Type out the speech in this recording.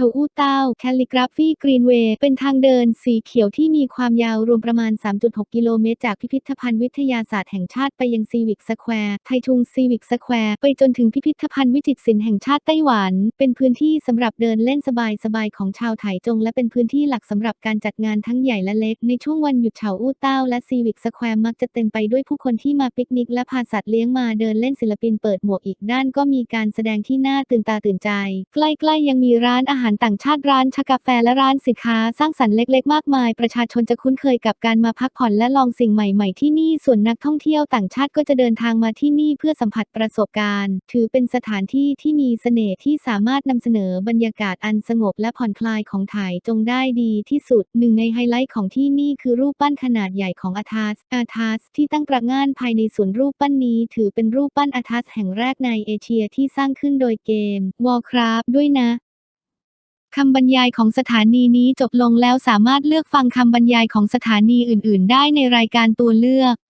ชาอูเต้าแคลิกราฟีกรีนเวย์เป็นทางเดินสีเขียวที่มีความยาวรวมประมาณ 3.6 กิโลเมตร จากพิพิธภัณฑ์วิทยาศาสตร์แห่งชาติไปยังซีวิกสแควร์ ไททุงซีวิกสแควร์ ไปจนถึงพิพิธภัณฑ์วิจิตรศิลป์แห่งชาติไต้หวัน เป็นพื้นที่สำหรับเดินเล่นสบายๆของชาวไถจง และเป็นพื้นที่หลักสำหรับการจัดงานทั้งใหญ่และเล็ก ในช่วงวันหยุดเฉาอู้เต้าและซีวิกสแควร์มักจะเต็มไปด้วยผู้คนที่มาปิกนิกและพาสัตว์เลี้ยงมาเดินเล่นศิลปินเปิดหมวกอีกด้านก็มีการแสดงที่น่าตื่นตาตื่นใจ ใกล้ๆยังมีร้านอาหารารต่างชาติร้านชากาแฟและร้านสินค้าสร้างสรรค์เล็ก ๆ มากมาย ประชาชนจะคุ้นเคยกับการมาพักผ่อนและลองสิ่งใหม่ ๆ ที่นี่ส่วนนักท่องเที่ยวต่างชาติก็จะเดินทางมาที่นี่เพื่อสัมผัสประสบการณ์ ถือเป็นสถานที่ที่มีเสน่ห์ที่สามารถนำเสนอบรรยากาศอันสงบและผ่อนคลายของไทยจงได้ดีที่สุดหนึ่งในไฮไลท์ของที่นี่คือรูปปั้นขนาดใหญ่ของอาทัสอาทัสที่ตั้งประงานภายในสวนรูปปั้นนี้ ถือเป็นรูปปั้นอาทัสแห่งแรกในเอเชียที่สร้างขึ้นโดยเกม Warcraft ด้วยนะ คำบรรยายของสถานีนี้จบลงแล้วสามารถเลือกฟังคำบรรยายของสถานีอื่น ๆ ได้ในรายการตัวเลือก